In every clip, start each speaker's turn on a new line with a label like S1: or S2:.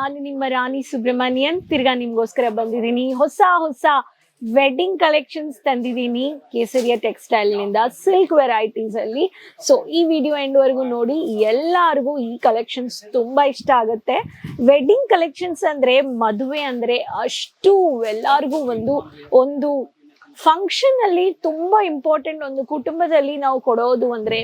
S1: ನಾನು ನಿಮ್ಮ ರಾಣಿ ಸುಬ್ರಹ್ಮಣ್ಯನ್ ತಿರ್ಗಾ ನಿಮ್ಗೋಸ್ಕರ ಬಂದಿದ್ದೀನಿ. ಹೊಸ ಹೊಸ ವೆಡ್ಡಿಂಗ್ ಕಲೆಕ್ಷನ್ಸ್ ತಂದಿದ್ದೀನಿ ಕೇಸರಿಯ ಟೆಕ್ಸ್ಟೈಲ್ನಿಂದ ಸಿಲ್ಕ್ ವೆರೈಟೀಸ್ ಅಲ್ಲಿ. ಸೊ ಈ ವಿಡಿಯೋ ಎಂಡ್ ವರೆಗೂ ನೋಡಿ, ಎಲ್ಲರಿಗೂ ಈ ಕಲೆಕ್ಷನ್ಸ್ ತುಂಬಾ ಇಷ್ಟ ಆಗುತ್ತೆ. ವೆಡ್ಡಿಂಗ್ ಕಲೆಕ್ಷನ್ಸ್ ಅಂದ್ರೆ ಮದುವೆ ಅಂದ್ರೆ ಅಷ್ಟು ಎಲ್ಲರಿಗೂ ಒಂದು ಒಂದು ಫಂಕ್ಷನ್ ಅಲ್ಲಿ ತುಂಬಾ ಇಂಪಾರ್ಟೆಂಟ್ ಒಂದು ಕುಟುಂಬದಲ್ಲಿ ನಾವು ಕೊಡೋದು ಅಂದ್ರೆ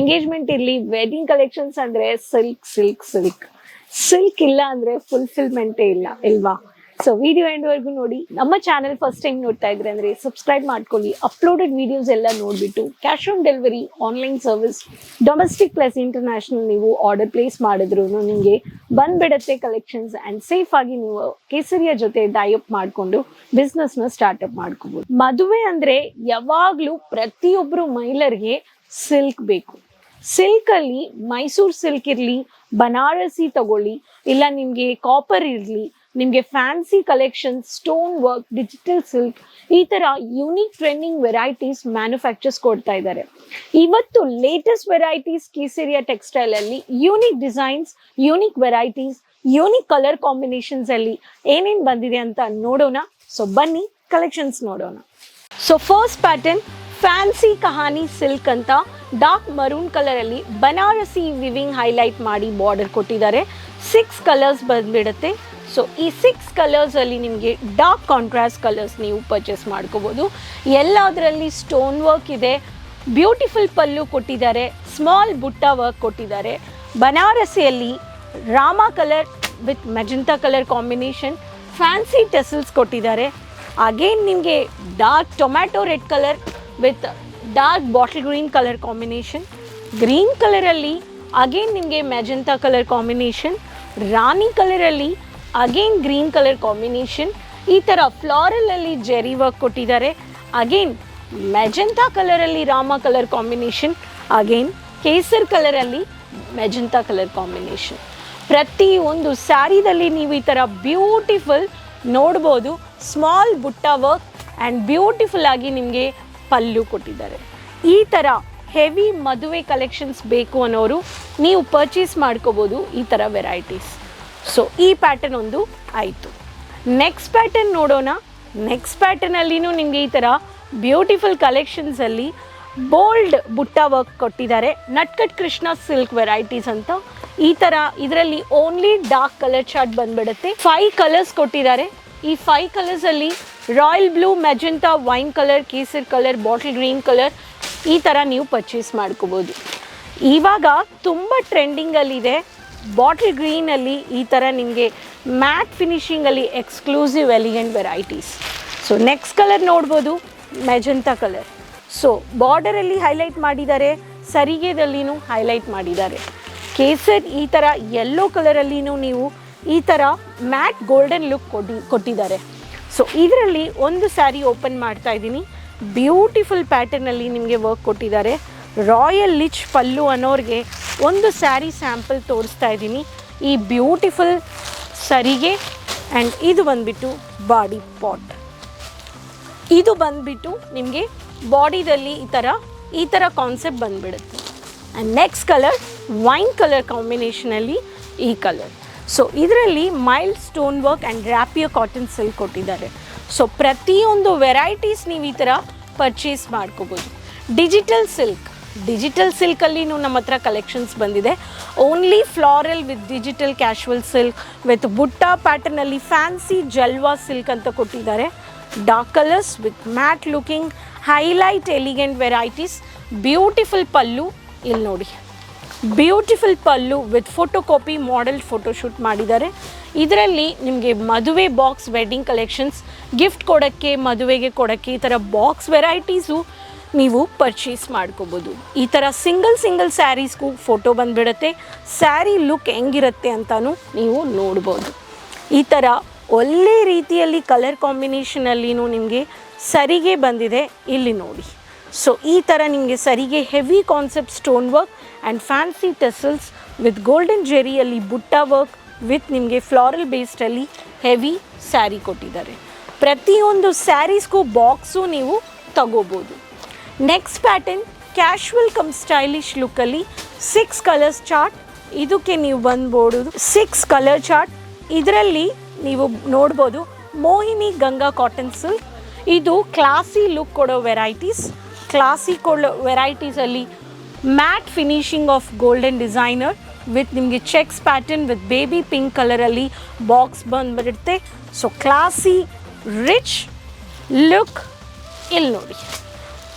S1: ಎಂಗೇಜ್ಮೆಂಟ್ ಇರ್ಲಿ. ವೆಡ್ಡಿಂಗ್ ಕಲೆಕ್ಷನ್ಸ್ ಅಂದ್ರೆ ಸಿಲ್ಕ್ ಸಿಲ್ಕ್ ಸಿಲ್ಕ್ ಸಿಲ್ಕ್ ಇಲ್ಲ ಅಂದ್ರೆ ಫುಲ್ಫಿಲ್ಮೆಂಟೇ ಇಲ್ಲ, ಇಲ್ವಾ? ಸೊ ವಿಡಿಯೋ ಎಂಡ್ ವರೆಗೂ ನೋಡಿ. ನಮ್ಮ ಚಾನೆಲ್ ಫಸ್ಟ್ ಟೈಮ್ ನೋಡ್ತಾ ಇದ್ರೆ ಅಂದ್ರೆ ಸಬ್ಸ್ಕ್ರೈಬ್ ಮಾಡ್ಕೊಳ್ಳಿ. ಅಪ್ಲೋಡೆಡ್ ವಿಡಿಯೋಸ್ ಎಲ್ಲ ನೋಡ್ಬಿಟ್ಟು cash on delivery online service domestic plus international ನೀವು ಆರ್ಡರ್ ಪ್ಲೇಸ್ ಮಾಡಿದ್ರು ನಿಮಗೆ ಬಂದ್ಬಿಡತ್ತೆ ಕಲೆಕ್ಷನ್ಸ್ ಅಂಡ್ ಸೇಫ್ ಆಗಿ ನೀವು ಕೇಸರಿಯ ಜೊತೆ ಡೈಅಪ್ ಮಾಡಿಕೊಂಡು ಬಿಸ್ನೆಸ್ನ ಸ್ಟಾರ್ಟ್ಅಪ್ ಮಾಡ್ಕೋಬಹುದು ಮದುವೆ ಅಂದ್ರೆ ಯಾವಾಗಲೂ ಪ್ರತಿಯೊಬ್ಬರು ಮಹಿಳೆಯರಿಗೆ ಸಿಲ್ಕ್ ಬೇಕು. ಸಿಲ್ಕ್ ಅಲ್ಲಿ ಮೈಸೂರ್ ಸಿಲ್ಕ್ ಇರ್ಲಿ, ಬನಾರಸಿ ತಗೊಳ್ಳಿ, ಇಲ್ಲ ನಿಮಗೆ ಕಾಪರ್ ಇರ್ಲಿ, ನಿಮಗೆ fancy collection stone work digital silk ಈ ತರ ಯೂನಿಕ್ ಟ್ರೆಂಡಿಂಗ್ ವೆರೈಟೀಸ್ ಮ್ಯಾನುಫ್ಯಾಕ್ಚರ್ಸ್ ಕೊಡ್ತಾ ಇದ್ದಾರೆ. ಇವತ್ತು ಲೇಟೆಸ್ಟ್ ವೆರೈಟೀಸ್ ಕೀಸೇರಿಯಾ ಟೆಕ್ಸ್ಟೈಲ್ ಅಲ್ಲಿ unique designs unique varieties unique colour combinations ಅಲ್ಲಿ ಏನೇನ್ ಬಂದಿದೆ ಅಂತ ನೋಡೋಣ. ಸೊ ಬನ್ನಿ ಕಲೆಕ್ಷನ್ಸ್ ನೋಡೋಣ. So first pattern fancy Kahani silk ಅಂತ. ಡಾರ್ಕ್ ಮರೂನ್ ಕಲರ್ ಅಲ್ಲಿ ಬನಾರಸಿ ವಿವಿಂಗ್ ಹೈಲೈಟ್ ಮಾಡಿ ಬಾರ್ಡರ್ ಕೊಟ್ಟಿದ್ದಾರೆ. ಸಿಕ್ಸ್ ಕಲರ್ಸ್ ಬಂದ್ಬಿಡುತ್ತೆ. ಸೊ ಈ ಸಿಕ್ಸ್ ಕಲರ್ಸ್ ಅಲ್ಲಿ ನಿಮಗೆ ಡಾರ್ಕ್ ಕಾಂಟ್ರಾಸ್ಟ್ ಕಲರ್ಸ್ ನೀವು ಪರ್ಚೇಸ್ ಮಾಡ್ಕೋಬೋದು. ಎಲ್ಲದರಲ್ಲಿ ಸ್ಟೋನ್ ವರ್ಕ್ ಇದೆ. ಬ್ಯೂಟಿಫುಲ್ ಪಲ್ಲು ಕೊಟ್ಟಿದ್ದಾರೆ. ಸ್ಮಾಲ್ ಬುಟ್ಟ ವರ್ಕ್ ಕೊಟ್ಟಿದ್ದಾರೆ. ಬನಾರಸಿಯಲ್ಲಿ Rama colour with magenta colour combination fancy tassels ಕೊಟ್ಟಿದ್ದಾರೆ. ಅಗೇನ್ ನಿಮಗೆ dark tomato red colour with dark bottle green colour combination green ಕಲರಲ್ಲಿ ಅಗೇನ್ ನಿಮಗೆ ಮೆಜಂತಾ ಕಲರ್ ಕಾಂಬಿನೇಷನ್ ರಾಣಿ ಕಲರಲ್ಲಿ ಅಗೇನ್ ಗ್ರೀನ್ ಕಲರ್ ಕಾಂಬಿನೇಷನ್ ಈ ಥರ ಫ್ಲಾರಲಲ್ಲಿ ಜೆರಿ ವರ್ಕ್ ಕೊಟ್ಟಿದ್ದಾರೆ. ಅಗೇನ್ ಮೆಜಂತಾ ಕಲರಲ್ಲಿ Rama colour combination again Kesar ಕಲರಲ್ಲಿ ಮೆಜಂತಾ ಕಲರ್ ಕಾಂಬಿನೇಷನ್ ಪ್ರತಿಯೊಂದು ಸ್ಯಾರಿದಲ್ಲಿ ನೀವು ಈ ಥರ ಬ್ಯೂಟಿಫುಲ್ ನೋಡ್ಬೋದು. Small butta work and beautiful ಆಗಿ ನಿಮಗೆ ಪಲ್ಲು ಕೊಟ್ಟಿದ್ದಾರೆ. ಈ ಥರ ಹೆವಿ ಮದುವೆ ಕಲೆಕ್ಷನ್ಸ್ ಬೇಕು ಅನ್ನೋರು ನೀವು ಪರ್ಚೇಸ್ ಮಾಡ್ಕೋಬೋದು ಈ ಥರ ವೆರೈಟೀಸ್ ಸೊ ಈ ಪ್ಯಾಟರ್ನ್ ಒಂದು ಆಯಿತು. ನೆಕ್ಸ್ಟ್ ಪ್ಯಾಟರ್ನ್ ನೋಡೋಣ. ನೆಕ್ಸ್ಟ್ ಪ್ಯಾಟರ್ನಲ್ಲಿನೂ ನಿಮಗೆ ಈ ಥರ ಬ್ಯೂಟಿಫುಲ್ ಕಲೆಕ್ಷನ್ಸಲ್ಲಿ ಬೋಲ್ಡ್ ಬುಟ್ಟ ವರ್ಕ್ ಕೊಟ್ಟಿದ್ದಾರೆ. ನಟ್ಕಟ್ ಕೃಷ್ಣ ಸಿಲ್ಕ್ ವೆರೈಟೀಸ್ ಅಂತ. ಈ ಥರ ಇದರಲ್ಲಿ ಓನ್ಲಿ ಡಾರ್ಕ್ ಕಲರ್ ಚಾರ್ಟ್ ಬಂದ್ಬಿಡುತ್ತೆ. ಫೈವ್ ಕಲರ್ಸ್ ಕೊಟ್ಟಿದ್ದಾರೆ. ಈ five ಕಲರ್ಸಲ್ಲಿ royal blue magenta wine colour Kesar colour bottle green colour ಈ ಥರ ನೀವು ಪರ್ಚೇಸ್ ಮಾಡ್ಕೋಬೋದು. ಇವಾಗ ತುಂಬ ಟ್ರೆಂಡಿಂಗಲ್ಲಿದೆ ಬಾಟಲ್ ಗ್ರೀನಲ್ಲಿ ಈ ಥರ ನಿಮಗೆ matte ಫಿನಿಷಿಂಗಲ್ಲಿ exclusive elegant varieties so next colour ನೋಡ್ಬೋದು ಮೆಜೆಂಟಾ ಕಲರ್ ಸೊ ಬಾರ್ಡರಲ್ಲಿ ಹೈಲೈಟ್ ಮಾಡಿದ್ದಾರೆ, ಸರಿಗೆದಲ್ಲಿನೂ ಹೈಲೈಟ್ ಮಾಡಿದ್ದಾರೆ. ಕೇಸರ್ ಈ ಥರ ಯೆಲ್ಲೋ ಕಲರಲ್ಲಿನೂ ನೀವು ಈ ಥರ ಮ್ಯಾಟ್ ಗೋಲ್ಡನ್ ಲುಕ್ ಕೊಡಿ ಕೊಟ್ಟಿದ್ದಾರೆ. ಸೊ ಇದರಲ್ಲಿ ಒಂದು ಸ್ಯಾರಿ ಓಪನ್ ಮಾಡ್ತಾ ಇದ್ದೀನಿ. ಬ್ಯೂಟಿಫುಲ್ ಪ್ಯಾಟರ್ನಲ್ಲಿ ನಿಮಗೆ ವರ್ಕ್ ಕೊಟ್ಟಿದ್ದಾರೆ. ರಾಯಲ್ ಲಿಚ್ ಪಲ್ಲು ಅನ್ನೋರಿಗೆ ಒಂದು ಸ್ಯಾರಿ ಸ್ಯಾಂಪಲ್ ತೋರಿಸ್ತಾ ಇದ್ದೀನಿ. ಈ ಬ್ಯೂಟಿಫುಲ್ ಸರಿಗೆ ಆ್ಯಂಡ್ ಇದು ಬಂದ್ಬಿಟ್ಟು ಬಾಡಿ ಪಾಟ್ ಇದು ಬಂದ್ಬಿಟ್ಟು ನಿಮಗೆ ಬಾಡಿದಲ್ಲಿ ಈ ಥರ ಈ ಥರ ಕಾನ್ಸೆಪ್ಟ್ ಬಂದ್ಬಿಡುತ್ತೆ. And next colour wine colour ಕಾಂಬಿನೇಷನಲ್ಲಿ ಈ ಕಲರ್ ಸೊ ಇದರಲ್ಲಿ mild stone work and rapier cotton silk ಕೊಟ್ಟಿದ್ದಾರೆ. ಸೊ ಪ್ರತಿಯೊಂದು ವೆರೈಟೀಸ್ ನೀವು ಈ ಥರ ಪರ್ಚೇಸ್ ಮಾಡ್ಕೋಬೋದು. ಡಿಜಿಟಲ್ ಸಿಲ್ಕ್ ಡಿಜಿಟಲ್ ಸಿಲ್ಕಲ್ಲಿನೂ ನಮ್ಮ ಹತ್ರ ಕಲೆಕ್ಷನ್ಸ್ ಬಂದಿದೆ. Only floral with digital casual silk with butta ಪ್ಯಾಟರ್ನಲ್ಲಿ fancy Jalwa silk ಅಂತ ಕೊಟ್ಟಿದ್ದಾರೆ. Dark colours with matte looking highlight elegant varieties beautiful pallu ಇಲ್ಲಿ ನೋಡಿ. Beautiful pallu with photo copy model photoshoot ಮಾಡಿದ್ದಾರೆ. ಇದರಲ್ಲಿ ನಿಮಗೆ ಮದುವೆ ಬಾಕ್ಸ್ ವೆಡ್ಡಿಂಗ್ ಕಲೆಕ್ಷನ್ಸ್, ಗಿಫ್ಟ್ ಕೊಡೋಕ್ಕೆ, ಮದುವೆಗೆ ಕೊಡೋಕ್ಕೆ ಈ ಥರ ಬಾಕ್ಸ್ ವೆರೈಟೀಸು ನೀವು ಪರ್ಚೇಸ್ ಮಾಡ್ಕೋಬೋದು. ಈ ಥರ ಸಿಂಗಲ್ ಸಿಂಗಲ್ ಸ್ಯಾರೀಸ್ಗೂ ಫೋಟೋ ಬಂದುಬಿಡುತ್ತೆ. ಸ್ಯಾರಿ ಲುಕ್ ಹೆಂಗಿರುತ್ತೆ ಅಂತಲೂ ನೀವು ನೋಡ್ಬೋದು. ಈ ಥರ ಒಳ್ಳೆ ರೀತಿಯಲ್ಲಿ ಕಲರ್ ಕಾಂಬಿನೇಷನಲ್ಲಿನೂ ನಿಮಗೆ ಸರಿಗೆ ಬಂದಿದೆ. ಇಲ್ಲಿ ನೋಡಿ. ಸೊ ಈ ಥರ ನಿಮಗೆ ಸರಿಗೆ heavy concept stone work and fancy tassels with golden ಜೆರಿಯಲ್ಲಿ butta work with ನಿಮಗೆ ಫ್ಲಾರಲ್ ಬೇಸ್ಡಲ್ಲಿ ಹೆವಿ ಸ್ಯಾರಿ ಕೊಟ್ಟಿದ್ದಾರೆ. ಪ್ರತಿಯೊಂದು ಸ್ಯಾರೀಸ್ಗೂ ಬಾಕ್ಸು ನೀವು ತಗೋಬೋದು. Next pattern casual cum stylish ಲುಕ್ಕಲ್ಲಿ six colours chart ಇದಕ್ಕೆ ನೀವು ಬಂದ್ಬೋದು ಸಿಕ್ಸ್ ಕಲರ್ ಚಾರ್ಟ್ ಇದರಲ್ಲಿ ನೀವು ನೋಡ್ಬೋದು ಮೋಹಿನಿ ಗಂಗಾ ಕಾಟನ್ ಸಿಲ್ಕ್ ಇದು ಕ್ಲಾಸಿ ಲುಕ್ ಕೊಡೋ ವೆರೈಟೀಸ್ ಕ್ಲಾಸಿ ಕೊಡೋ ವೆರೈಟೀಸಲ್ಲಿ matte finishing of golden designer with ನಿಮಗೆ checks pattern with baby pink ಕಲರಲ್ಲಿ ಬಾಕ್ಸ್ ಬಂದ್ಬಿಡುತ್ತೆ. ಸೊ ಕ್ಲಾಸಿ ರಿಚ್ ಲುಕ್ ಇಲ್ಲಿ ನೋಡಿ.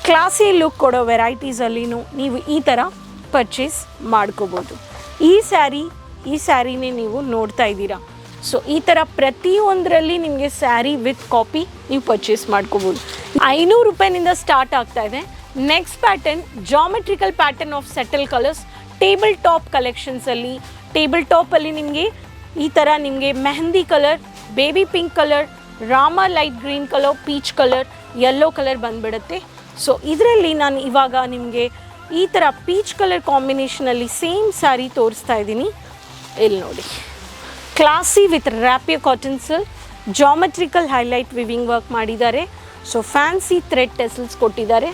S1: ಕ್ಲಾಸಿ ಲುಕ್ ಕೊಡೋ ವೆರೈಟೀಸಲ್ಲಿನೂ ನೀವು ಈ ಥರ ಪರ್ಚೇಸ್ ಮಾಡ್ಕೋಬೋದು. ಈ ಸ್ಯಾರಿ ಈ ಸ್ಯಾರಿನೇ ನೀವು ನೋಡ್ತಾ ಇದ್ದೀರಾ. ಸೊ ಈ ಥರ ಪ್ರತಿಯೊಂದರಲ್ಲಿ ನಿಮಗೆ ಸ್ಯಾರಿ ವಿತ್ ಕಾಪಿ ನೀವು ಪರ್ಚೇಸ್ ಮಾಡ್ಕೋಬೋದು. ಐನೂರು ರೂಪಾಯಿನಿಂದ ಸ್ಟಾರ್ಟ್ ಆಗ್ತಾ next pattern geometrical pattern of subtle colours table top ಕಲೆಕ್ಷನ್ಸಲ್ಲಿ table ಟಾಪಲ್ಲಿ ನಿಮಗೆ ಈ ಥರ ನಿಮಗೆ mehndi colour baby pink colour Rama light green colour peach colour yellow colour ಬಂದ್ಬಿಡುತ್ತೆ. ಸೊ ಇದರಲ್ಲಿ ನಾನು ಇವಾಗ ನಿಮಗೆ ಈ ಥರ ಪೀಚ್ ಕಲರ್ ಕಾಂಬಿನೇಷನಲ್ಲಿ ಸೇಮ್ ಸ್ಯಾರಿ ತೋರಿಸ್ತಾ ಇದ್ದೀನಿ. ಇಲ್ಲಿ ನೋಡಿ. Classy with rapier cotton silk geometrical highlight weaving work ಮಾಡಿದ್ದಾರೆ. ಸೊ ಫ್ಯಾನ್ಸಿ ಥ್ರೆಡ್ ಟೆಸಲ್ಸ್ ಕೊಟ್ಟಿದ್ದಾರೆ.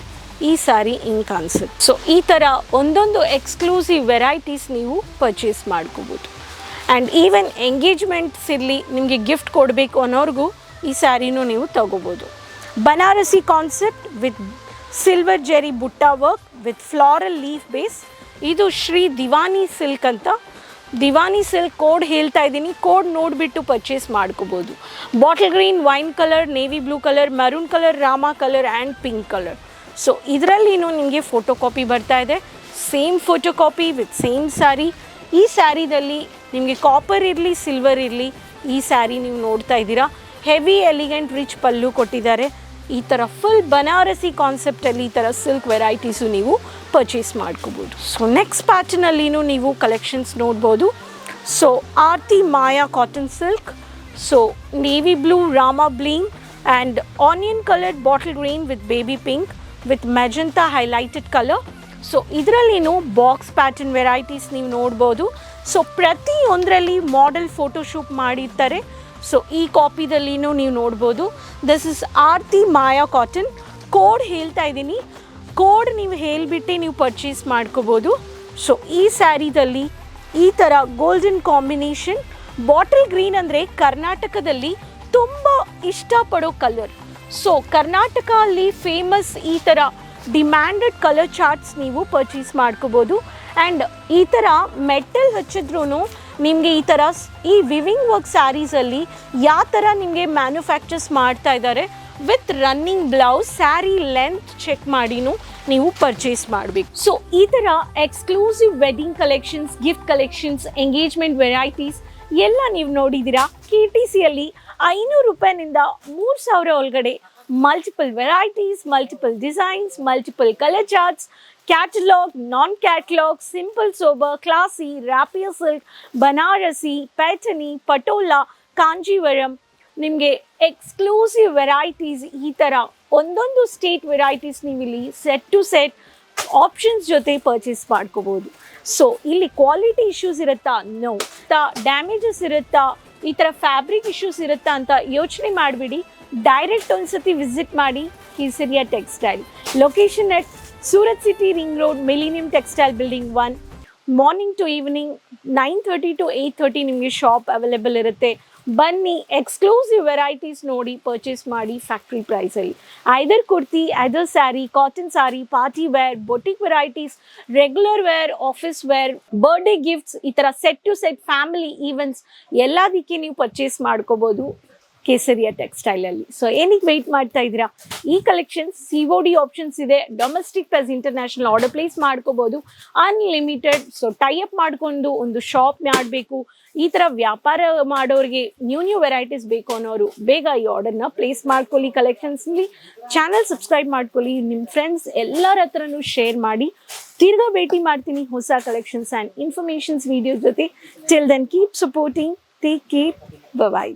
S1: ಈ ಸಾರಿ ಹಿಂಗೆ ಕಾಣಿಸುತ್ತೆ ಸೊ ಈ ಥರ ಒಂದೊಂದು ಎಕ್ಸ್ಕ್ಲೂಸಿವ್ ವೆರೈಟೀಸ್ ನೀವು ಪರ್ಚೇಸ್ ಮಾಡ್ಕೋಬೋದು. ಆ್ಯಂಡ್ ಈವನ್ ಎಂಗೇಜ್ಮೆಂಟ್ಸ್ ಇರಲಿ, ನಿಮಗೆ ಗಿಫ್ಟ್ ಕೊಡಬೇಕು ಅನ್ನೋರ್ಗೂ ಈ ಸ್ಯಾರಿನೂ ನೀವು ತಗೋಬೋದು. Banarasi concept with silver zari butta work with floral leaf base ಇದು ಶ್ರೀ ದಿವಾನಿ ಸಿಲ್ಕ್ ಅಂತ. ದಿವಾನಿ ಸಿಲ್ಕ್ ಕೋಡ್ ಹೇಳ್ತಾ ಇದ್ದೀನಿ, ಕೋಡ್ ನೋಡಿಬಿಟ್ಟು ಪರ್ಚೇಸ್ ಮಾಡ್ಕೋಬೋದು. Bottle green wine colour navy blue colour maroon colour Rama colour and pink colour so ಇದರಲ್ಲಿನೂ ನಿಮಗೆ ಫೋಟೋ ಕಾಪಿ ಬರ್ತಾ ಇದೆ. Same photo copy with same saree ಈ ಸ್ಯಾರಿದಲ್ಲಿ ನಿಮಗೆ ಕಾಪರ್ ಇರಲಿ ಸಿಲ್ವರ್ ಇರಲಿ, ಈ ಸ್ಯಾರಿ ನೀವು ನೋಡ್ತಾ ಇದ್ದೀರಾ. ಹೆವಿ ಎಲಿಗೆಂಟ್ ರಿಚ್ ಪಲ್ಲು ಕೊಟ್ಟಿದ್ದಾರೆ. ಈ ಥರ ಫುಲ್ ಬನಾರಸಿ ಕಾನ್ಸೆಪ್ಟಲ್ಲಿ ಈ ಥರ ಸಿಲ್ಕ್ ವೆರೈಟೀಸು ನೀವು ಪರ್ಚೇಸ್ ಮಾಡ್ಕೋಬೋದು. ಸೊ ನೆಕ್ಸ್ಟ್ ಪ್ಯಾಟರ್ನಲ್ಲಿನೂ ನೀವು ಕಲೆಕ್ಷನ್ಸ್ ನೋಡ್ಬೋದು. So Aarti Maya cotton silk so navy blue Rama green and onion coloured bottle green with baby pink with magenta highlighted colour so ಇದರಲ್ಲಿನೂ box pattern varieties ನೀವು ನೋಡ್ಬೋದು. So ಪ್ರತಿಯೊಂದರಲ್ಲಿ model photoshoot ಮಾಡಿರ್ತಾರೆ. So ಈ ಕಾಪಿದಲ್ಲಿನೂ ನೀವು ನೋಡ್ಬೋದು. This is Aarti Maya cotton code ಹೇಳ್ತಾ ಇದ್ದೀನಿ. ಕೋಡ್ ನೀವು ಹೇಳಿಬಿಟ್ಟೆ ನೀವು ಪರ್ಚೇಸ್ ಮಾಡ್ಕೋಬೋದು. ಸೊ ಈ ಸ್ಯಾರಿದಲ್ಲಿ ಈ ಥರ ಗೋಲ್ಡನ್ ಕಾಂಬಿನೇಷನ್ ಬಾಟಲ್ ಗ್ರೀನ್ ಅಂದರೆ ಕರ್ನಾಟಕದಲ್ಲಿ ತುಂಬ ಇಷ್ಟಪಡೋ ಕಲರ್ ಸೊ ಕರ್ನಾಟಕ ಅಲ್ಲಿ ಫೇಮಸ್ ಈ ಥರ ಡಿಮ್ಯಾಂಡೆಡ್ ಕಲರ್ ಚಾರ್ಟ್ಸ್ ನೀವು ಪರ್ಚೇಸ್ ಮಾಡ್ಕೋಬೋದು. ಆ್ಯಂಡ್ ಈ ಥರ ಮೆಟಲ್ ಹಚ್ಚಿದ್ರೂ ನಿಮಗೆ ಈ ಥರ ಈ ವಿವಿಂಗ್ ವರ್ಕ್ ಸ್ಯಾರೀಸಲ್ಲಿ ಯಾವ ಥರ ನಿಮಗೆ ಮ್ಯಾನುಫ್ಯಾಕ್ಚರ್ಸ್ ಮಾಡ್ತಾ ಇದ್ದಾರೆ. With running blouse saree length check ಮಾಡಿನೂ ನೀವು ಪರ್ಚೇಸ್ ಮಾಡಬೇಕು. ಸೊ ಈ ಥರ exclusive wedding collections gift collections engagement varieties ಎಲ್ಲ ನೀವು ನೋಡಿದ್ದೀರಾ. ಕೆ ಟಿ ಸಿಯಲ್ಲಿ ಐನೂರು ರೂಪಾಯಿನಿಂದ ಮೂರು ಸಾವಿರ ಒಳಗಡೆ varieties multiple designs multiple colour charts catalogue non catalogue simple sober classy rapier silk Banarasi Paithani Patola Kanjeevaram ನಿಮಗೆ ಎಕ್ಸ್ಕ್ಲೂಸಿವ್ ವೆರೈಟೀಸ್ ಈ ಥರ ಒಂದೊಂದು ಸ್ಟೇಟ್ ವೆರೈಟೀಸ್ ನೀವು ಇಲ್ಲಿ ಸೆಟ್ ಟು ಸೆಟ್ ಆಪ್ಷನ್ಸ್ ಜೊತೆ ಪರ್ಚೇಸ್ ಮಾಡ್ಕೋಬೋದು. ಸೊ ಇಲ್ಲಿ ಕ್ವಾಲಿಟಿ ಇಶ್ಯೂಸ್ ಇರುತ್ತಾ? ನೋ ಡ್ಯಾಮೇಜಸ್ ಇರುತ್ತಾ? ಈ ಥರ ಫ್ಯಾಬ್ರಿಕ್ ಇಶ್ಯೂಸ್ ಇರುತ್ತಾ ಅಂತ ಯೋಚನೆ ಮಾಡಿಬಿಡಿ. ಡೈರೆಕ್ಟ್ ಒಂದ್ಸತಿ ವಿಸಿಟ್ ಮಾಡಿ Kesariya textile. Location at Surat city ring road millennium textile building one morning to evening nine thirty to eight thirty ನಿಮಗೆ ಶಾಪ್ ಅವೈಲೇಬಲ್ ಇರುತ್ತೆ. ಬನ್ನಿ ಎಕ್ಸ್ಕ್ಲೂಸಿವ್ ವೆರೈಟೀಸ್ ನೋಡಿ ಪರ್ಚೇಸ್ ಮಾಡಿ ಫ್ಯಾಕ್ಟ್ರಿ ಪ್ರೈಸಲ್ಲಿ either kurti either saree cotton saree party wear boutique varieties regular wear office wear birthday gifts ಈ ಥರ set to set family events ಎಲ್ಲದಕ್ಕೆ ನೀವು purchase ಮಾಡ್ಕೋಬೋದು. ಕೇಸರಿಯ ಟೆಕ್ಸ್ಟೈಲಲ್ಲಿ. ಸೊ ಏನಿಗೆ ವೆಯ್ಟ್ ಮಾಡ್ತಾ ಇದ್ದೀರಾ? ಈ collection C O D options ಇದೆ. Domestic plus international order place ಮಾಡ್ಕೋಬಹುದು ಅನ್ಲಿಮಿಟೆಡ್ ಸೊ ಟೈಅಪ್ ಮಾಡಿಕೊಂಡು ಒಂದು ಶಾಪ್ ಮಾಡಬೇಕು. ಈ ಥರ ವ್ಯಾಪಾರ ಮಾಡೋರಿಗೆ ನ್ಯೂ ನ್ಯೂ ವೆರೈಟೀಸ್ ಬೇಕು ಅನ್ನೋರು ಬೇಗ ಈ ಆರ್ಡರ್ನ ಪ್ಲೇಸ್ ಮಾಡ್ಕೊಳ್ಳಿ ಕಲೆಕ್ಷನ್ಸ್ಲಿ ಚಾನಲ್ ಸಬ್ಸ್ಕ್ರೈಬ್ ಮಾಡ್ಕೊಳ್ಳಿ. ನಿಮ್ಮ ಫ್ರೆಂಡ್ಸ್ ಎಲ್ಲರ ಹತ್ರನೂ ಶೇರ್ ಮಾಡಿ. ತಿರ್ಗಾ ಭೇಟಿ ಮಾಡ್ತೀನಿ ಹೊಸ ಕಲೆಕ್ಷನ್ಸ್ ಆ್ಯಂಡ್ ಇನ್ಫಾರ್ಮೇಷನ್ಸ್ ವಿಡಿಯೋ ಜೊತೆ. Till then keep supporting take care bye